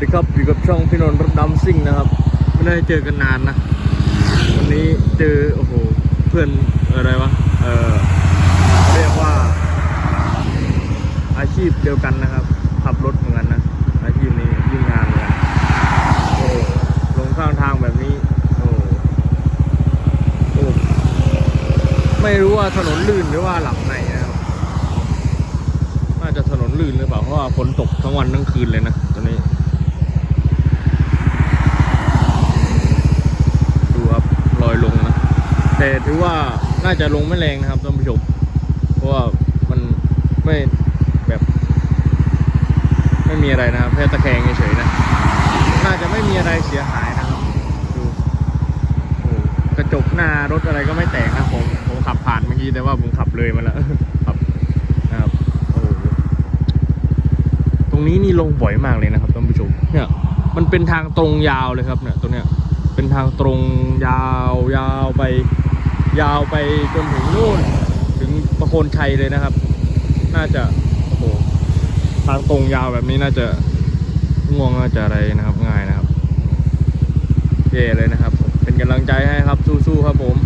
ดีครับอยู่กับช่องพี่นนท์รถดำซิ่งนะครับ ไม่ได้เจอกันนานนะ วันนี้เจอ โอ้โห เพื่อนอะไรวะ เออเรียกว่า อาชีพเดียวกันนะครับ ขับรถเหมือนกันนะ อาชีพนี้ยิ่งงานเหมือนกันโอ้ลงข้างทางแบบนี้ โอ้โอ้ไม่รู้ว่าถนนลื่นหรือว่าหลับในนะครับน่าจะถนนลื่นหรือเปล่าเพราะว่าฝนตกทั้งวันทั้งคืนเลยนะตอนนี้ ดูครับลอยลงนะ แต่ถือว่าน่าจะลงไม่แรงนะครับท่านผู้ชมเพราะว่ามันไม่แบบ ไม่มีอะไรนะครับแค่ตะแคงเฉยๆนะน่าจะไม่มีอะไรเสียหายนะครับดูโอ้กระจกหน้ารถอะไรก็ไม่แตกนะผมผมขับผ่านเมื่อกี้แต่ว่าผมขับเลยมาแล้วครับนะครับโอ้ตรงนี้นี่ลงบ่อยมากเลยนะครับท่านผู้ชมเนี่ยมันเป็นทางตรงยาวเลยครับเนี่ยตรงเนี้ยเป็นทางตรงยาว ยาวไปจนถึงนู่นถึงประโคนชัยเลยนะครับ น่าจะโอ้โหทางตรงยาวแบบนี้น่าจะง่วงน่าจะอะไรนะครับง่ายนะครับเย่เลยนะครับ เป็นกำลังใจให้ครับสู้ๆครับผม